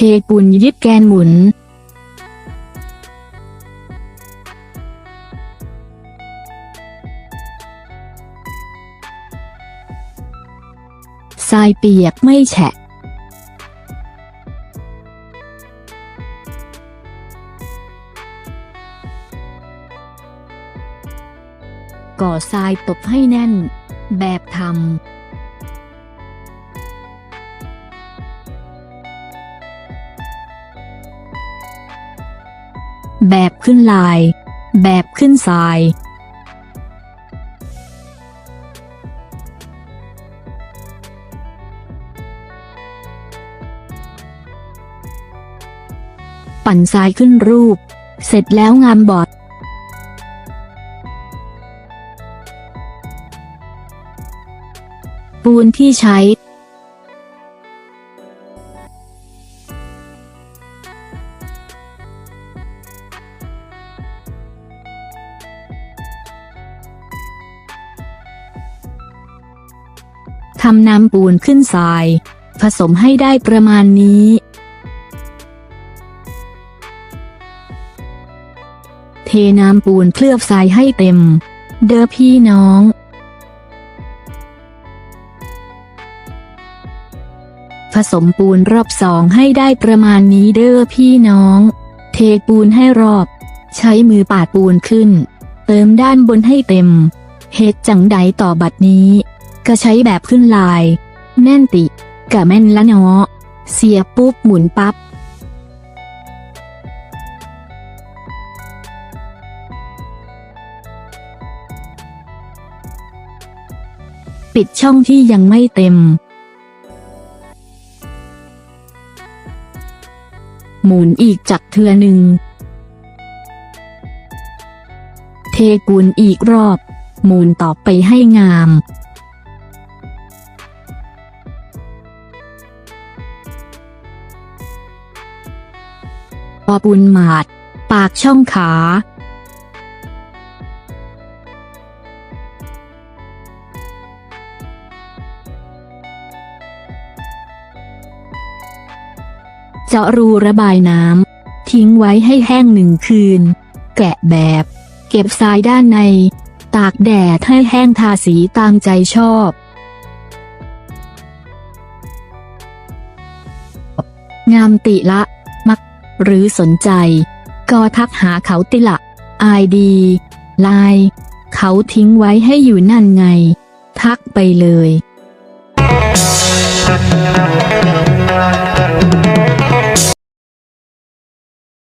เทปูนยึดแกนหมุน ทรายเปียกไม่แฉะ ก่อทรายตบให้แน่น แบบทำ แบบขึ้นลาย แบบขึ้นทราย ปั่นทรายขึ้นรูป เสร็จแล้วงามบอดปูนที่ใช้ ทำน้ำปูนขึ้นทราย ผสมให้ได้ประมาณนี้ เทน้ำปูนเคลือบทรายให้เต็ม เด้อพี่น้องผสมปูนรอบสองให้ได้ประมาณนี้เด้อพี่น้อง เทปูนให้รอบ ใช้มือปาดปูนขึ้น เติมด้านบนให้เต็มเหตุจังใดต่อบัดนี้ ก็ใช้แบบขึ้นลาย แน่นติกะแม่นละเนาะเสียปุ๊บหมุนปับ๊บปิดช่องที่ยังไม่เต็ม หมุนอีกจักเทือหนึ่ง เทปูนอีกรอบ หมุนต่อไปให้งาม อปูนหมาด ปากช่องขา เจาะรูระบายน้ำ ทิ้งไว้ให้แห้งหนึ่งคืน แกะแบบ เก็บทรายด้านใน ตากแดดให้แห้งทาสีตามใจชอบงามติละ หรือสนใจ ก็ทักหาเขาติละไอดีไลน์เขาทิ้งไว้ให้อยู่นั่นไง ทักไปเลย